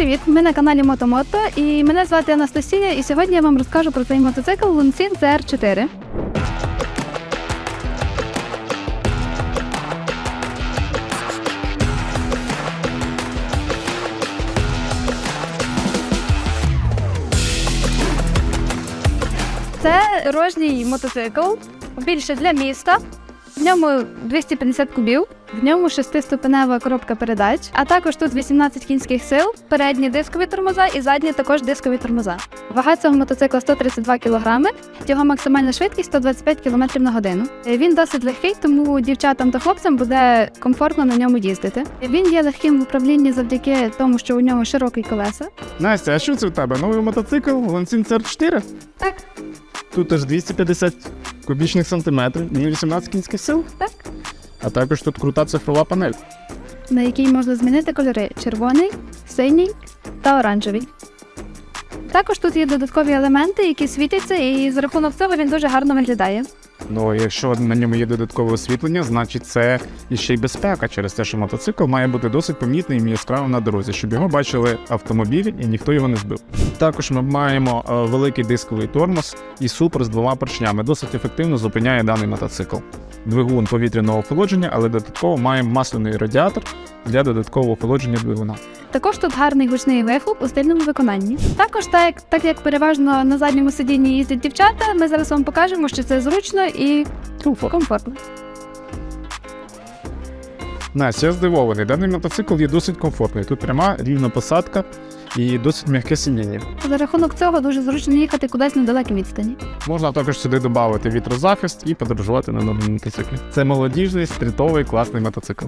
привіт! Ми на каналі Мотомото і мене звати Анастасія. І сьогодні я вам розкажу про цей мотоцикл Лунсін CR4. Це дорожній мотоцикл, більше для міста. В ньому 250 кубів, в ньому шестиступенева коробка передач, а також тут 18 кінських сил, передні дискові тормоза і задні також дискові тормоза. Вага цього мотоцикла 132 кг, його максимальна швидкість 125 км на годину. Він досить легкий, тому дівчатам та хлопцям буде комфортно на ньому їздити. Він є легким в управлінні завдяки тому, що у нього широкі колеса. Настя, а що це у тебе? Новий мотоцикл Lancin CR4? Так, Тут аж 250 кубічних сантиметрів, і 18 кінських сил, так. А також тут крута цифрова панель. на якій можна змінити кольори червоний, синій та оранжевий. Також тут є додаткові елементи, які світяться, і за рахунок цього він дуже гарно виглядає. Ну, якщо на ньому є додаткове освітлення, значить це іще й безпека через те, що мотоцикл має бути досить помітним і яскравим на дорозі, щоб його бачили автомобілі і ніхто його не збив. Також ми маємо е, великий дисковий тормоз і супер з двома поршнями. Досить ефективно зупиняє даний мотоцикл. Двигун повітряного охолодження, але додатково маємо масляний радіатор для додаткового охолодження двигуна. Також тут гарний гучний вихлоп у стильному виконанні. Також, так так як переважно на задньому сидінні їздять дівчата, ми зараз вам покажемо, що це зручно і комфортно. Настя, я здивований. Даний мотоцикл є досить комфортний. Тут пряма рівна посадка і досить м'яке сидіння. За рахунок цього дуже зручно їхати кудись на далекій відстані. Можна також сюди додати вітрозахист і подорожувати на новому мотоциклі. Це молодіжний, стрітовий, класний мотоцикл.